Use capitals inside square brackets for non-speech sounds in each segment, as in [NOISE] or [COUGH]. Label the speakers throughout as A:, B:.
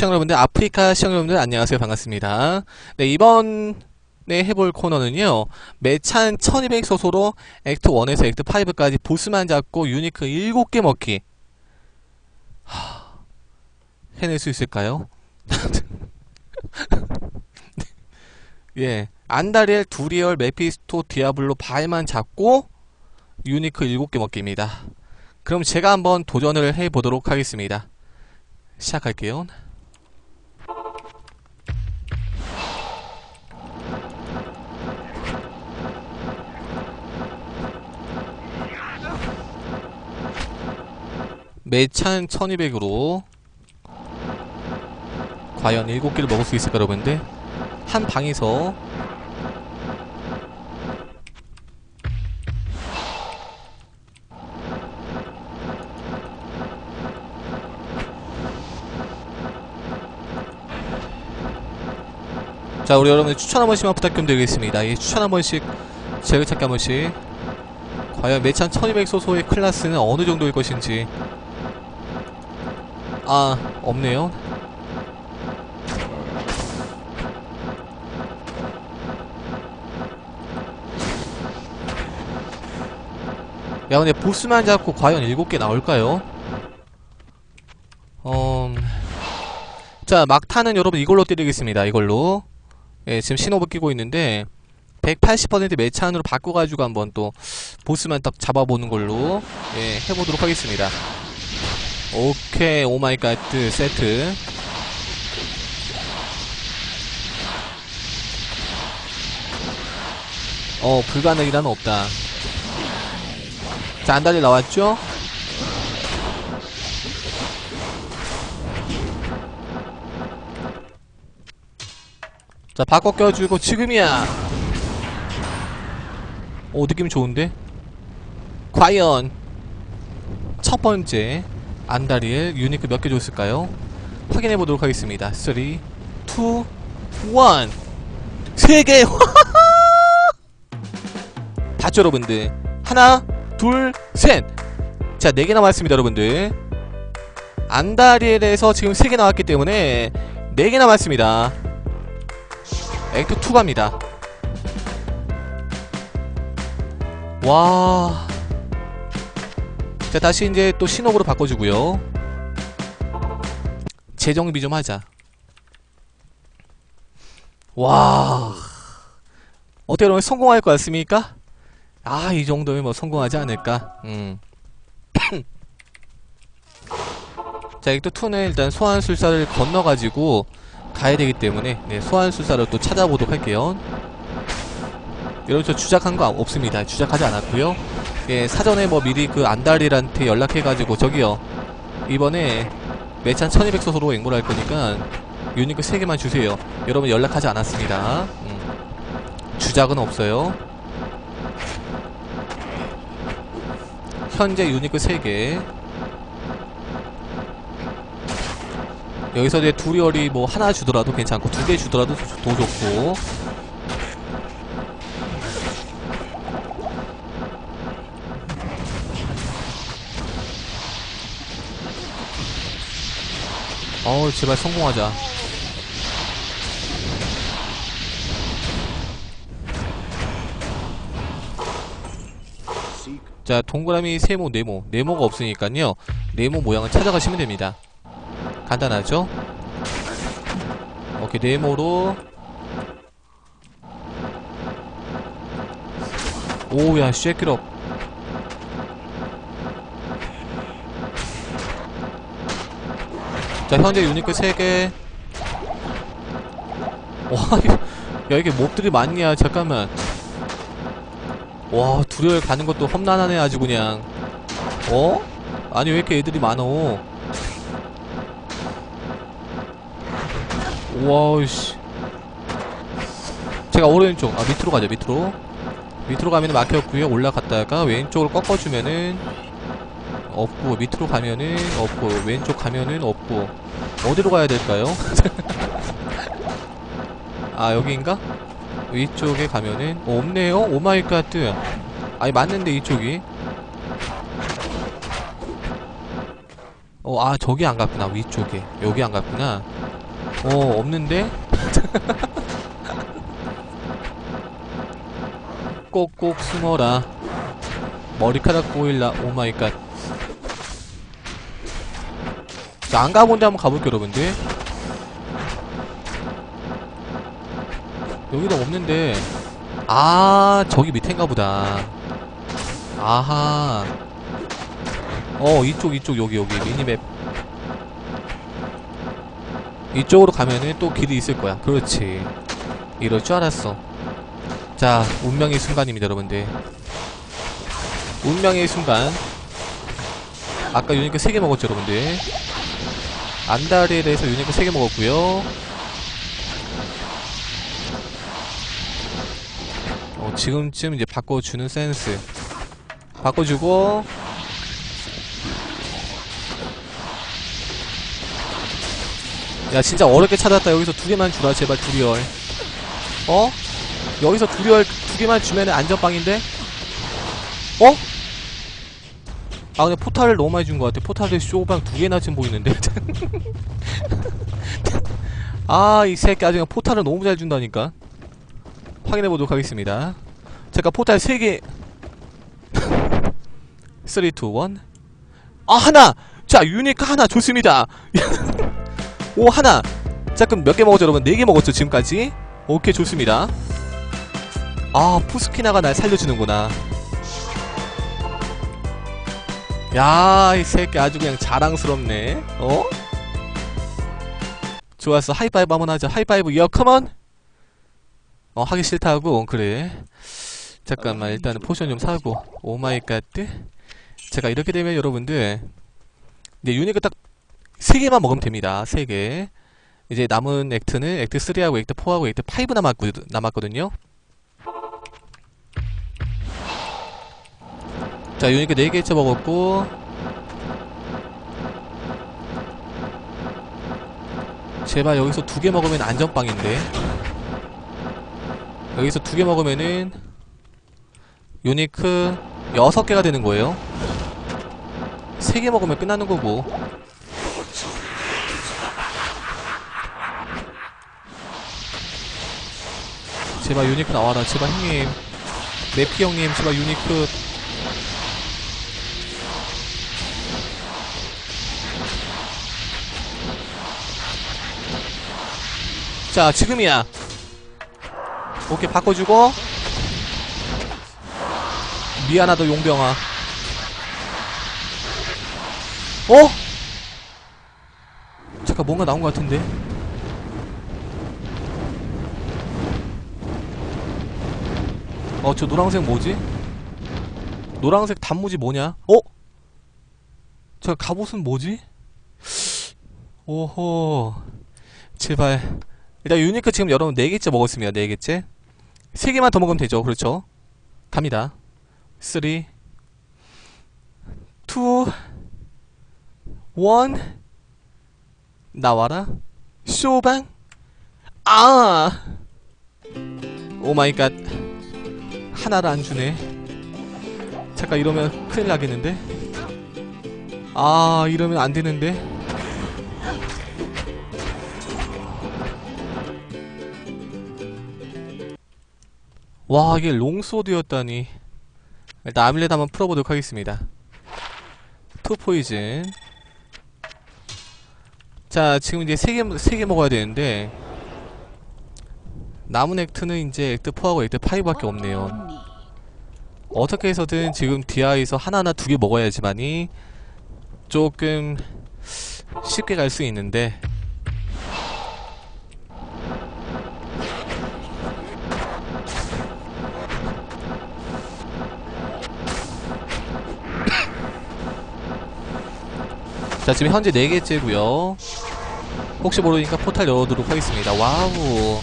A: 시청자 여러분들, 아프리카 시청자 여러분들 안녕하세요. 반갑습니다. 네, 이번에 해볼 코너는요. 매찬 1200 소소로 액트 1에서 액트 5까지 보스만 잡고 유니크 7개 먹기. 하, 해낼 수 있을까요? [LAUGHS] 예. 안다리엘, 두리얼, 메피스토, 디아블로, 바에만 잡고 유니크 7개 먹기입니다. 그럼 제가 한번 도전을 해보도록 하겠습니다. 시작할게요. 매찬 1200으로. 과연 7개를 먹을 수 있을까 여러분들 한 방에서 자 우리 여러분들 추천 한 번씩만 부탁 좀 드리겠습니다. 예, 추천 한 번씩 제글찾기 한 번씩. 과연 매찬 1200 소소의 클라스는 어느 정도일 것인지 아 없네요. 야 근데 보스만 잡고 과연 7개 나올까요? 어... 자 막타는 여러분 이걸로 때리겠습니다 이걸로. 예 지금 신호부 끼고 있는데 180% 매찬으로 바꿔가지고 한번 또 보스만 딱 잡아보는 걸로 예 해보도록 하겠습니다 오케이 오마이갓 세트 어 불가능이란 없다 자 안달리 나왔죠? 자 바꿔 껴주고 지금이야 오 느낌 좋은데? 과연 첫 번째 안다리엘 유니크 몇 개 줬을까요? 확인해 보도록 하겠습니다. 3, 2, 1 3개! 봤죠 여러분들? 하나, 둘, 셋! 자, 4개 남았습니다 여러분들. 안다리엘에서 지금 3개 나왔기 때문에 4개 남았습니다. 액트 2 갑니다. 와... 자 다시 이제 또 신호으로 바꿔주고요. 재정비 좀 하자. 와. 어때요 여러분 성공할 것 같습니까? 아 이 정도면 뭐 성공하지 않을까? 음. [COUGHS] 자 이또 2는 일단 소환술사를 건너가지고 가야 되기 때문에 네, 소환술사를 또 찾아보도록 할게요. 여러분 저 주작한 거 없습니다. 주작하지 않았고요 예, 사전에 뭐 미리 그 안달이한테 연락해가지고 저기요. 이번에 매찬 1200 소소로 앵보를 할 거니까 유니크 3개만 주세요. 여러분 연락하지 않았습니다. 음. 주작은 없어요. 현재 유니크 3개. 여기서 이제 두리얼이 뭐 하나 주더라도 괜찮고 두 개 주더라도 더 좋고 어우 제발 성공하자. 자 동그라미 세모 네모. 네모가 없으니까요. 네모 모양을 찾아가시면 됩니다. 간단하죠? 오케이 네모로. 오야 쉐키럽 자 현재 유니크 3개. 와, 이거- 야 이게 몹들이 많냐 잠깐만. 와 두려울 가는 것도 험난하네 아주 그냥. 어? 아니 왜 이렇게 애들이 많어 와우씨. 제가 오른쪽 아 밑으로 가자 밑으로. 밑으로 가면 막혔고요. 올라갔다가 왼쪽으로 꺾어주면은 없고 밑으로 가면은 없고 왼쪽 가면은 없고 어디로 가야 될까요? [LAUGHS] 아 여기인가? 위쪽에 가면은 어, 없네요 오마이갓 아니 맞는데 이쪽이 어 아 저기 안 갔구나 위쪽에 여기 안 갔구나 어, 없는데? [LAUGHS] 꼭꼭 숨어라. 머리카락 보일라. 오 마이 갓. 자, 안 가본 데 한번 가볼게요, 여러분들. 여기도 없는데. 아, 저기 밑인가 보다. 아하. 어, 이쪽, 이쪽, 여기, 여기. 미니맵. 이쪽으로 가면은 또 길이 있을 거야. 그렇지. 이럴 줄 알았어. 자, 운명의 순간입니다, 여러분들. 운명의 순간. 아까 유니크 3개 먹었죠, 여러분들. 안다리에서 유니크 3개 먹었고요 어, 지금쯤 이제 바꿔주는 센스. 바꿔주고, 야 진짜 어렵게 찾았다 여기서 두 개만 주라 제발 두리얼 어? 여기서 두리얼 두 개만 주면 은 안전빵인데? 어? 아 근데 포탈을 너무 많이 준 것 같아. 포탈을 쇼방 두 개나 지금 보이는데. [LAUGHS] 아 이 새끼 그냥 포탈을 너무 잘 준다니까. 확인해보도록 하겠습니다. 잠깐 포탈 3개. 3, 2, 1 아 하나! 자 유니크 하나 좋습니다. [LAUGHS] 오 하나! 자 그럼 몇 개 먹었죠 여러분? 4개 먹었죠 지금까지? 오케이 좋습니다. 아 푸스키나가 날 살려주는구나 야 이 새끼 아주 그냥 자랑스럽네 어? 좋았어 하이파이브 한번 하자 하이파이브 여 컴온 어 하기 싫다고 그래 잠깐만 일단은 포션 좀 사고 오마이 갓 제가 이렇게 되면 여러분들 이제 유니크 딱 3개만 먹으면 됩니다. 3개. 이제 남은 액트는 액트 3하고 액트 4하고 액트 5 남았고, 남았거든요. 자, 유니크 4개째 먹었고. 제발 여기서 2개 먹으면 안전빵인데. 여기서 2개 먹으면은 유니크 6개가 되는 거예요. 3개 먹으면 끝나는 거고. 제발 유니크 나와라 제발 형님 네피 형님 제발 유니크 자 지금이야 오케이 바꿔주고 미안하다 용병아 어? 잠깐 뭔가 나온 것 같은데 어, 저 노란색 뭐지? 노란색 단무지 뭐냐? 어? 저 갑옷은 뭐지? 오호. 제발. 일단 유니크 지금 여러분 4개째 먹었습니다. 4개째. 3개만 더 먹으면 되죠. 그렇죠? 갑니다. 3 2 1 나와라. 쇼방. 아! 오 마이 갓. 하나를 안 주네. 잠깐 이러면 큰일 나겠는데? 아, 이러면 안 되는데? 와, 이게 롱소드였다니. 일단 아밀렛 한번 풀어보도록 하겠습니다. 투 포이즌. 자, 지금 이제 3개, 3개 먹어야 되는데, 남은 액트는 이제 액트 4하고 액트 5밖에 없네요. 어떻게 해서든 지금 디아에서 하나나 두 개 먹어야지만이 조금 쉽게 갈 수 있는데 자 지금 현재 4개째고요 혹시 모르니까 포탈 열어두도록 하겠습니다 와우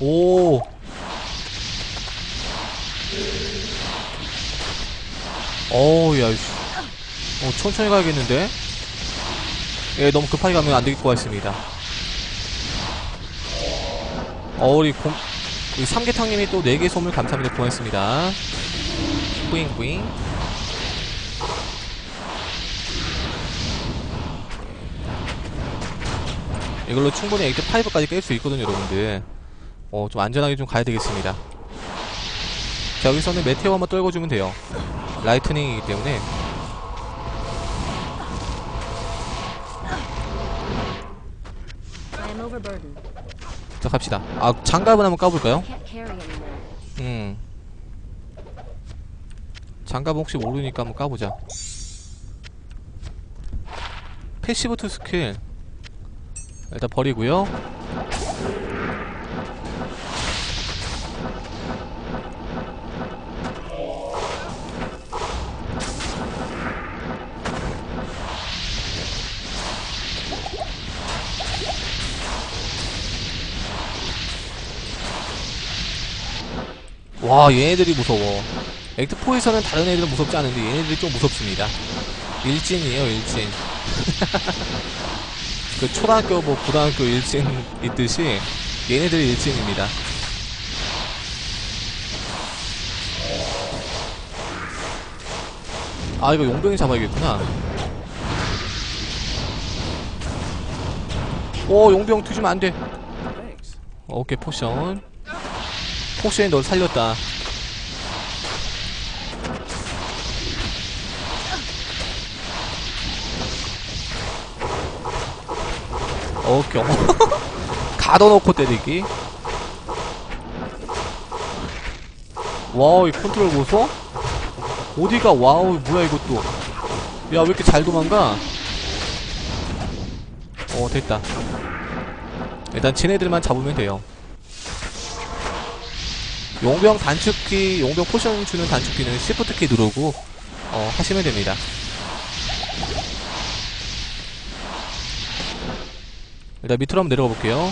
A: 오. 어우, 야, 씨. 어, 천천히 가야겠는데? 예, 너무 급하게 가면 안 되겠고 같습니다. 어, 우리 공, 우리 삼계탕님이 또 4개 소물 감사합니다. 고맙습니다. 뿌잉뿌잉 이걸로 충분히 8이브까지 깰 수 있거든요 여러분들. 어, 좀 안전하게 좀 가야 되겠습니다. 자 여기서는 메테오 한번 떨궈주면 돼요. 라이트닝이기 때문에. 자 갑시다. 아 장갑은 한번 까볼까요? 음. 장갑은 혹시 모르니까 한번 까보자. 패시브 투 스킬. 일단 버리고요. 와 얘네들이 무서워 액트 4에서는 다른 애들은 무섭지 않은데 얘네들이 좀 무섭습니다. 일진이에요 일진. [LAUGHS] 그 초등학교 뭐 고등학교 일진 있듯이 얘네들이 일진입니다. 아 이거 용병이 잡아야겠구나. 오 용병 투지면 안돼. 오케이 포션. 포션이 널 살렸다. 어, 경 [LAUGHS] 가둬놓고 때리기. 와우, 이 컨트롤 보소? 어디가, 와우, 뭐야, 이것도. 야, 왜 이렇게 잘 도망가? 어, 됐다. 일단, 쟤네들만 잡으면 돼요. 용병 단축키, 용병 포션 주는 단축키는 시프트키 누르고 어, 하시면 됩니다. 일단 밑으로 한번 내려가 볼게요.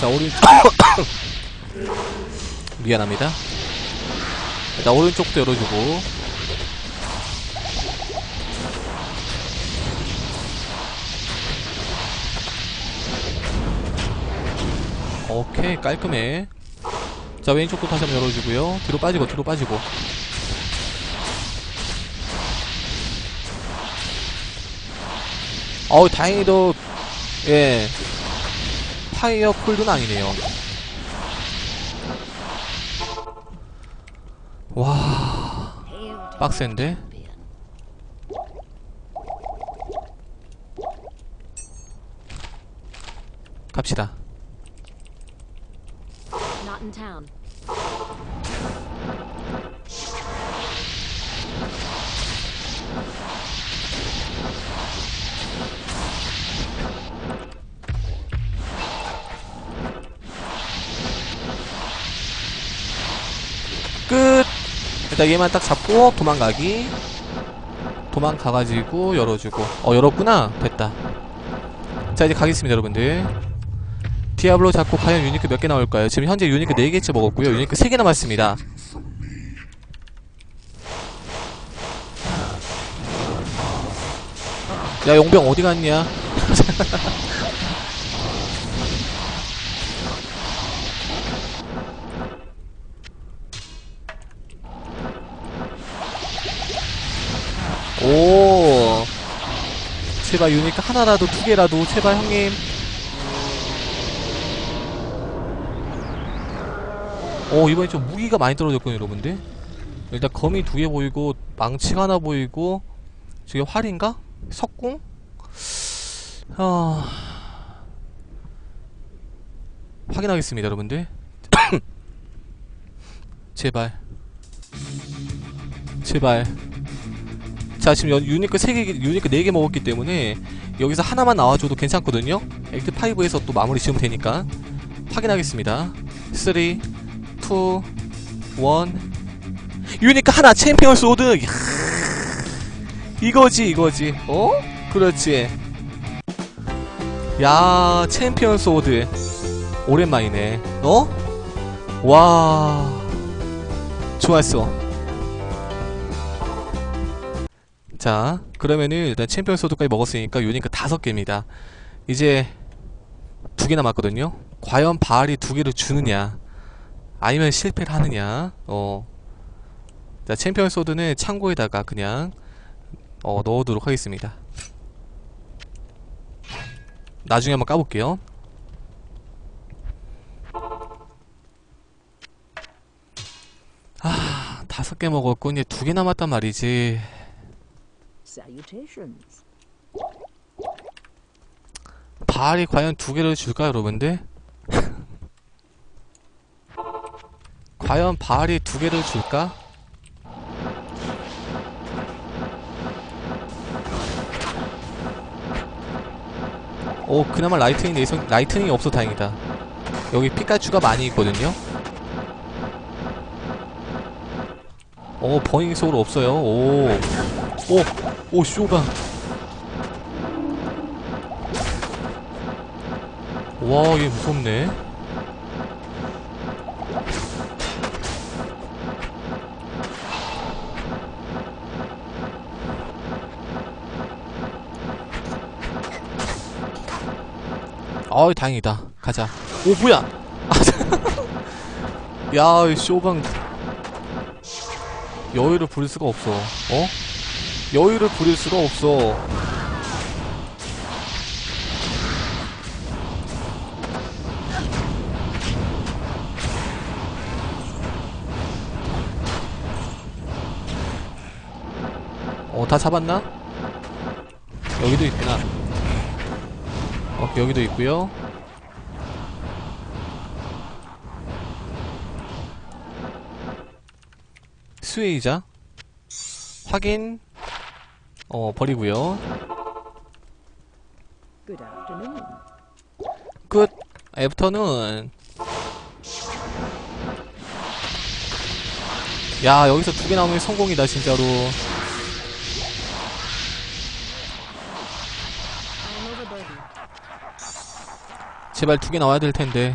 A: 자, 오른쪽. [COUGHS] 미안합니다. 일단 오른쪽도 열어주고. 오케이 깔끔해 자 왼쪽도 다시 한번 열어주고요 뒤로 빠지고 뒤로 빠지고 어우 다행히도 예. 파이어 쿨드는 아니네요. 와. 빡센데. 갑시다 일단 얘만 딱 잡고 도망가기. 도망가가지고 열어주고. 어 열었구나. 됐다. 자 이제 가겠습니다 여러분들. 디아블로 잡고 과연 유니크 몇 개 나올까요? 지금 현재 유니크 4개째 먹었고요. 유니크 3개 남았습니다. 야 용병 어디 갔냐 [LAUGHS] 제발 유니크 하나라도 두 개라도 제발 형님. 오 이번에 좀 무기가 많이 떨어졌거든요 여러분들. 일단 검이 두개 보이고 망치가 하나 보이고 저게 활인가? 석궁? 아... 확인하겠습니다 여러분들. [COUGHS] 제발. 제발 자 지금 연- 유니크 3개 유니크 4개 먹었기 때문에 여기서 하나만 나와줘도 괜찮거든요. 액트 5에서 또 마무리 지으면 되니까. 확인하겠습니다. 3 2 1 유니크 하나 챔피언 소드 이야, 이거지 이거지. 어? 그렇지. 야 챔피언 소드 오랜만이네. 어? 와. 좋았어 자, 그러면은 일단 챔피언 소드까지 먹었으니까 유니크 다섯 개입니다. 이제 두 개 남았거든요. 과연 바알이 두 개를 주느냐, 아니면 실패를 하느냐. 어, 자, 챔피언 소드는 창고에다가 그냥 어, 넣어두도록 하겠습니다. 나중에 한번 까볼게요. 아, 다섯 개 먹었고 이제 두 개 남았단 말이지. 발이 과연 두 개를 줄까, 여러분들? [LAUGHS] 과연 발이 두 개를 줄까? 오, 그나마 라이트닝 내성, 라이트닝이 없어 다행이다. 여기 피카츄가 많이 있거든요? 오, 버닝 속으로 없어요. 오, 오, 오, 쇼가. 와, 얘 무섭네. 어이, 다행이다. 가자. 오, 뭐야! [LAUGHS] 야, 이 쇼방. 여유를 부릴 수가 없어. 어? 여유를 부릴 수가 없어. 어, 다 잡았나? 여기도 있구나. 어, 여기도 있고요. 스웨이자 확인 어 버리고요
B: Good afternoon.
A: 끝 애프터는 야 여기서 두 개 나오면 성공이다 진짜로. 제발 두 개 나와야 될 텐데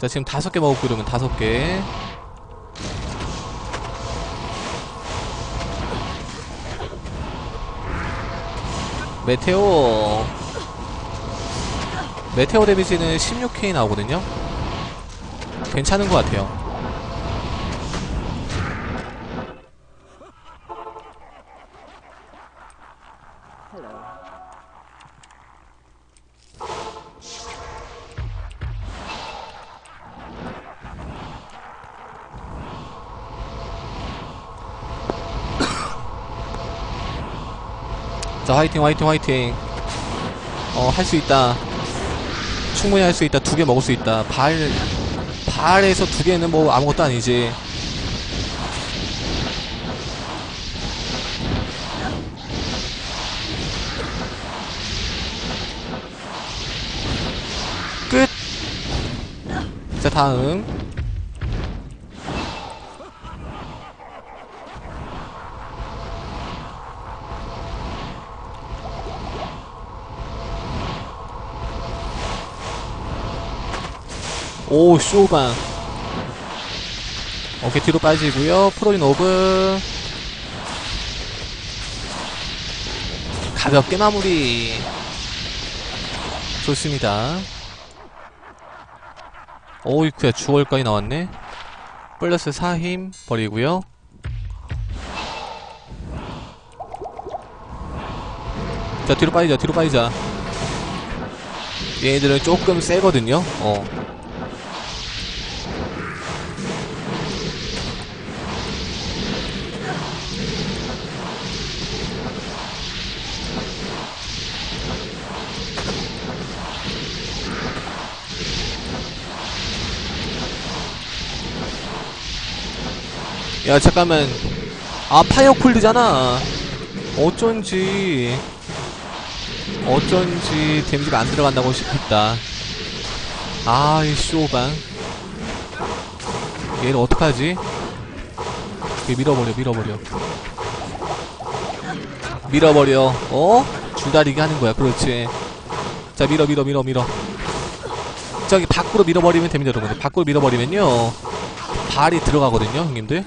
A: 자 지금 다섯 개 먹었고 이러면 다섯 개 메테오. 메테오 데미지는 16K 나오거든요? 괜찮은 것 같아요.
B: Hello.
A: 자 화이팅 화이팅 화이팅. 어 할 수 있다. 충분히 할 수 있다. 두 개 먹을 수 있다. 발 발에서 두 개는 뭐 아무것도 아니지. 끝! 자 다음 오 쇼방 오케이 뒤로 빠지고요. 프로인 오브. 가볍게 마무리. 좋습니다. 오이쿠야 주얼까지 나왔네. 플러스 4힘 버리고요. 자 뒤로 빠지자 뒤로 빠지자. 얘네들은 조금 세거든요. 어 야 잠깐만. 아 파이어 콜드잖아. 어쩐지 어쩐지 데미지가 안 들어간다고 싶었다. 아이 쇼방. 얘를 어떡하지? 얘 밀어버려 밀어버려. 밀어버려. 어? 줄다리기 하는 거야 그렇지. 자 밀어 밀어 밀어 밀어. 저기 밖으로 밀어버리면 됩니다 여러분들 밖으로 밀어버리면요. 발이 들어가거든요 형님들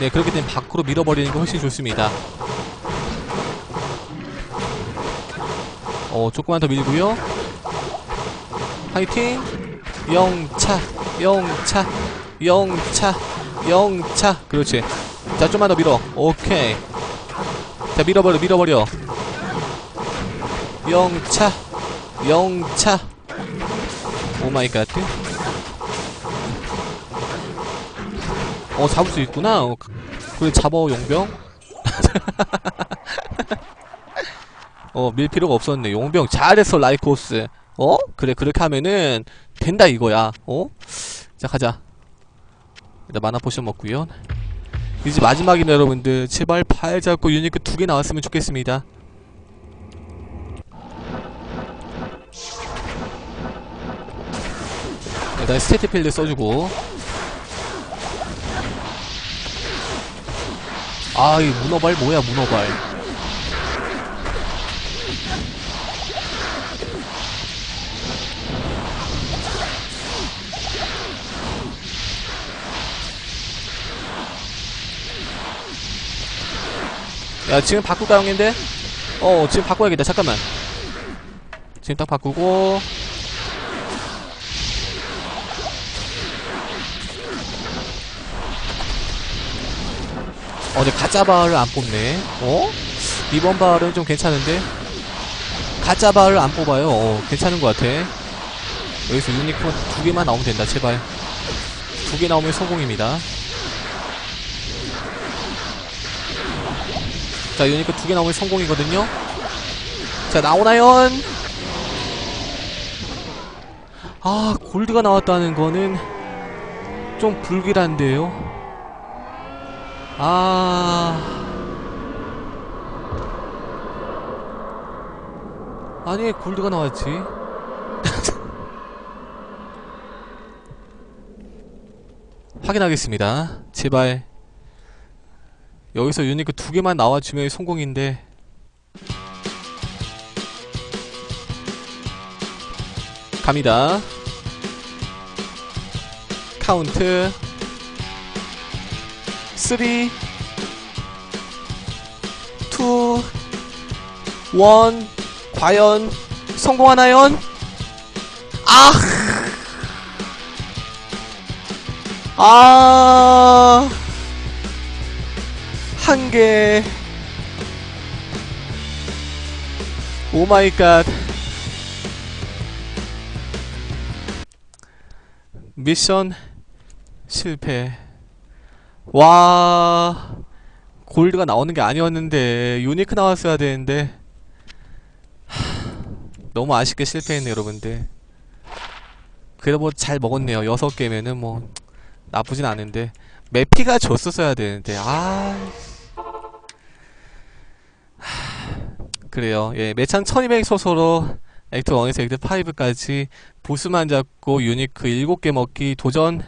A: 네 그렇기 때문에 밖으로 밀어버리는 게 훨씬 좋습니다. 어 조금만 더 밀고요. 화이팅! 영차 영차 영차 영차. 그렇지. 자 좀만 더 밀어. 오케이. 자 밀어버려 밀어버려. 영차 영차. 오 마이 갓 어 잡을 수 있구나. 어, 그래 잡어 용병? [LAUGHS] 어 밀 필요가 없었네. 용병 잘했어 라이코스. 어? 그래 그렇게 하면은 된다 이거야. 어? 자 가자. 일단 마나 포션 먹고요. 이제 마지막이네 여러분들. 제발 팔 잡고 유니크 두 개 나왔으면 좋겠습니다. 일단 스테이트필드 써주고 아, 이 문어발 뭐야, 문어발. 야, 지금 바꿀까, 형인데? 어, 지금 바꿔야겠다. 잠깐만. 지금 딱 바꾸고. 어, 근데 가짜 바를 안 뽑네. 어? 이번 발은 좀 괜찮은데? 가짜 바를 안 뽑아요. 어, 괜찮은 것 같아. 여기서 유니콘 두 개만 나오면 된다, 제발. 두 개 나오면 성공입니다. 자, 유니콘 두 개 나오면 성공이거든요? 자, 나오나요? 아, 골드가 나왔다는 거는 좀 불길한데요? 아. 아니, 왜 골드가 나왔지? [LAUGHS] 확인하겠습니다. 제발. 여기서 유니크 두 개만 나와주면 성공인데. 갑니다. 카운트. 3 2 1 과연 성공하나요? 아! 아! 한 개. 오 마이 갓. 미션 실패. 와 골드가 나오는 게 아니었는데 유니크 나왔어야 되는데. 하, 너무 아쉽게 실패했네 여러분들. 그래도 뭐 잘 먹었네요. 여섯 개면은 뭐 나쁘진 않은데. 매피가 줬었어야 되는데. 아 하, 그래요. 예 매창 1200 소소로 액트 1에서 액트 5까지 보스만 잡고 유니크 7개 먹기 도전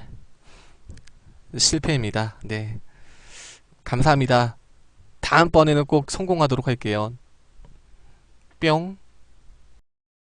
A: 실패입니다. 네. 감사합니다. 다음번에는 꼭 성공하도록 할게요. 뿅.